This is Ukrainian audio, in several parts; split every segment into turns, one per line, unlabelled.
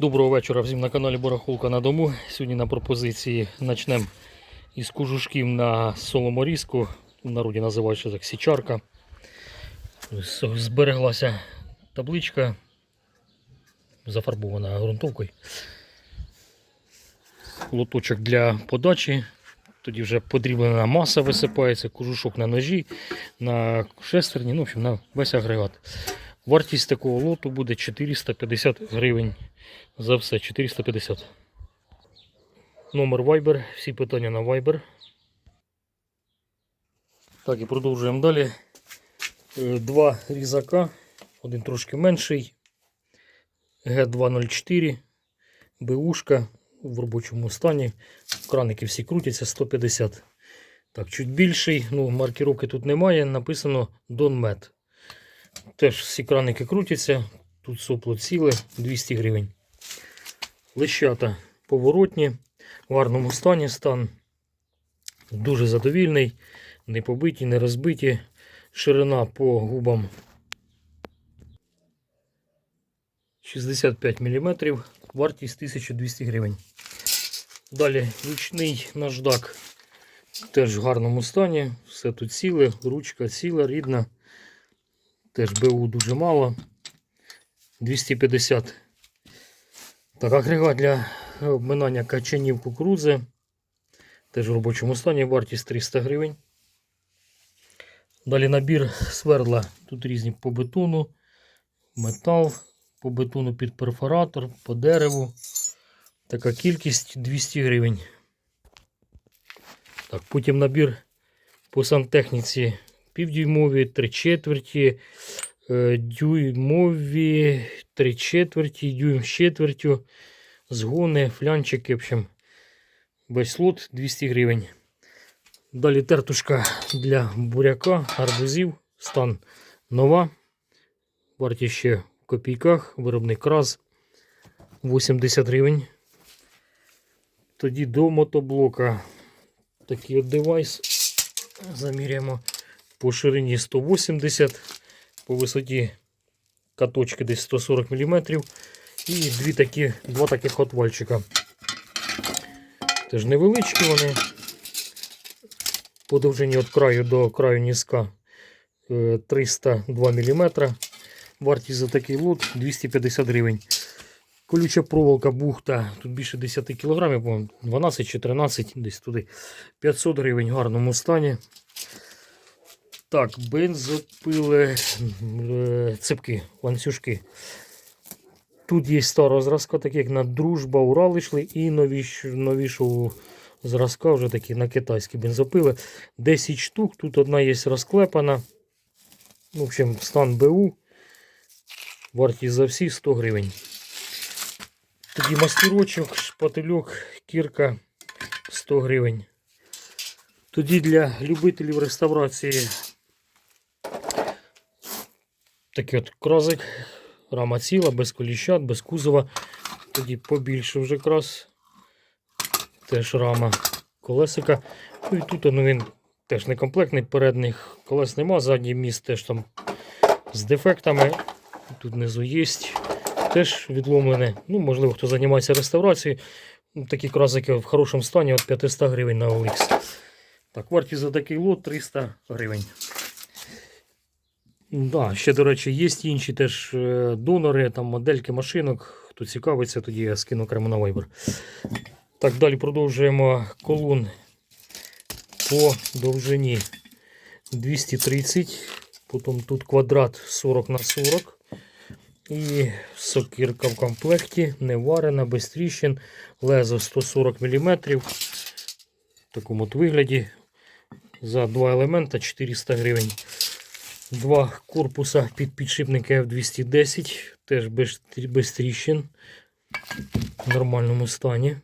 Доброго вечора всім на каналі Барахолка на дому. Сьогодні на пропозиції почнемо із кожушків на соломорізку. В народі називається так січарка. Збереглася табличка, зафарбована ґрунтовкою. Лоточок для подачі. Тоді вже подріблена маса висипається, кожушок на ножі, на шестерні, ну, в общем, на весь агрегат. Вартість такого лоту буде 450 гривень. За все 450. Номер Viber. Всі питання на Viber. Так, і продовжуємо далі. Е, Два різака. Один трошки менший. Г204. БУшка в робочому стані. Краники всі крутяться 150. Так, чуть більший. Ну, маркіровки тут немає. Написано Donmet. Теж всі краники крутяться. Тут сопло ціле 200 гривень. Лещата поворотні, в гарному стані стан. Дуже задовільний, не побиті, не розбиті. Ширина по губам 65 мм, вартість 1200 гривень. Далі ручний наждак теж в гарному стані. Все тут ціле, ручка ціла, рідна. Теж БУ дуже мало. 250 так, агрегат для обминання качанів кукурудзи. Теж в робочому стані вартість 300 гривень. Далі набір сверла. Тут різні по бетону, метал, по бетону під перфоратор, по дереву. Така кількість 200 гривень. Так, потім набір по сантехніці півдюймові, три четверті, е, дюймові, три четверті, дюйм з четвертю, згони, флянчики, в общем, весь лот 200 гривень. Далі тертушка для буряка, арбузів, стан нова. Вартість ще в копійках, виробник раз 80 гривень. Тоді до мотоблока такий от девайс. Заміряємо по ширині 180, по висоті каточки десь 140 мм. І дві такі, два таких отвальчика. Теж невеличкі вони. По довжині від краю до краю низка е, 302 мм. Вартість за такий лот 250 гривень. Колюча проволока бухта, тут більше 10 кг, 12 чи 13, десь туди 500 гривень в гарному стані. Так, бензопили, е, цепки, ланцюжки. Тут є старого зразка, такі як на дружба, Урал йшли, і новіш, новішого зразка, вже такі на китайські бензопили. 10 штук, тут одна є розклепана. В общем, стан БУ. Вартість за всі 100 гривень. Тоді мастирочок, шпательок, кірка 100 гривень. Тоді для любителів реставрації такий от кразик, рама ціла, без коліщат, без кузова. Тоді побільше вже крас. Теж рама колесика. Ну і тут ну, він теж не комплектний, передніх колес нема, задній міст теж там з дефектами. Тут внизу є. Теж відломлене. Ну, можливо, хто займається реставрацією. Ну, Такі кразики в хорошому стані від 500 гривень на OLX. Так, вартість за такий лот 300 гривень. Да, ще, до речі, є інші теж е, донори, там модельки машинок. Хто цікавиться, тоді я скину окремо на Viber. Так, далі продовжуємо колон по довжині 230. Потім тут квадрат 40 на 40. І сокирка в комплекті, не варена, без тріщин, лезо 140 мм. В такому от вигляді. За два елемента 400 гривень. Два корпуса під підшипники F210, теж без, без тріщин. В нормальному стані.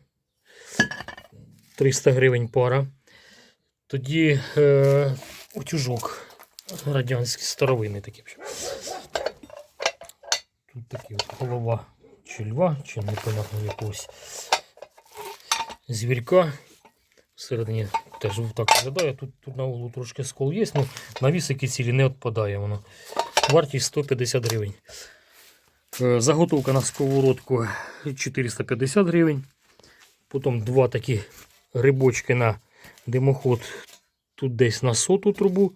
300 гривень пара. Тоді е, утюжок радянський, старовинний такий. Тут такий от голова чи льва, чи непонятно якогось звірка. Всередині теж так виглядає. Тут, тут на углу трошки скол є, але навісики цілі не відпадає воно. Вартість 150 гривень. Е, Заготовка на сковородку 450 гривень. Потім два такі грибочки на димоход. Тут десь на соту трубу,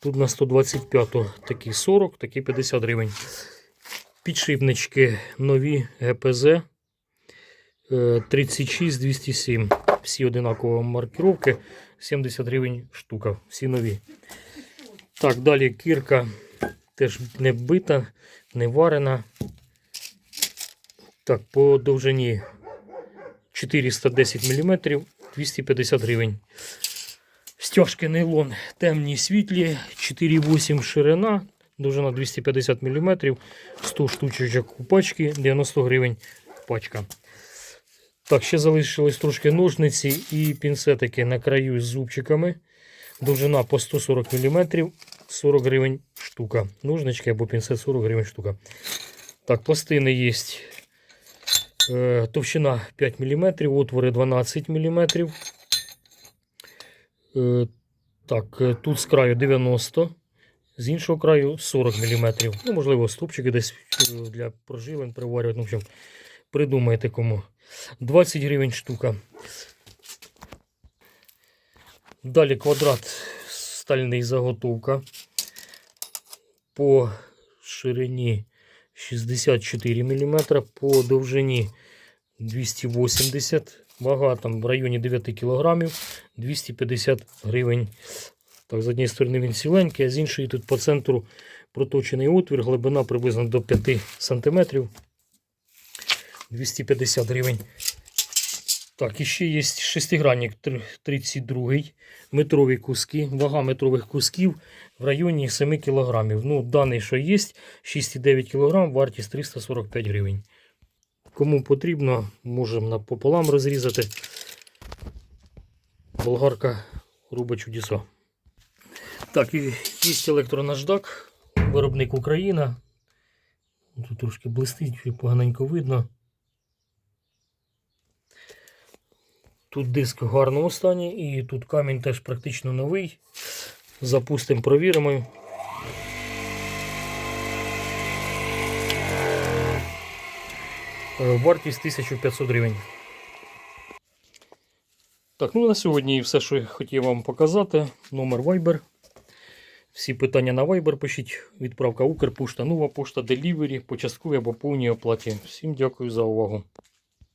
тут на 125 такі 40, такі 50 гривень. Підшипнички нові ГПЗ е, 36207. Всі одинакові маркировки. 70 гривень штука. Всі нові. Так, далі кірка теж не бита, не варена. Так, по довжині 410 мм, 250 гривень. Стяжки нейлон темні світлі, 4,8 ширина, довжина 250 мм, 100 штучок у пачки, 90 гривень пачка. Так, ще залишились трошки ножниці і пінцетики на краю з зубчиками. Довжина по 140 мм, 40 гривень штука. Ножнички або пінцет 40 гривень штука. Так, пластини є. Е, Товщина 5 мм, отвори 12 мм. Е, Так, е, тут з краю 90, з іншого краю 40 мм. Ну, можливо, стопчики десь для прожилень приварювати. Ну, в общем, придумайте кому. 20 гривень штука. Далі квадрат стальний заготовка. По ширині 64 мм, по довжині 280 Вага там в районі 9 кг, 250 гривень. Так, з однієї сторони він ціленький, а з іншої тут по центру проточений отвір, глибина приблизно до 5 см. 250 гривень. Так, і ще є шестигранник 32 метрові куски. Вага метрових кусків в районі 7 кг. Ну, даний, що є, 6,9 кг, вартість 345 гривень. Кому потрібно, можемо напополам розрізати. Болгарка робить чудеса. Так, і є електронаждак, виробник Україна. Тут трошки блистить, поганенько видно. Тут диск в гарному стані і тут камінь теж практично новий. Запустимо, провіримо. Е, Вартість 1500 гривень. Так, ну на сьогодні все, що я хотів вам показати. Номер Viber. Всі питання на Viber пишіть. Відправка Укрпошта, нова пошта, Delivery, по частковій або повній оплаті. Всім дякую за увагу.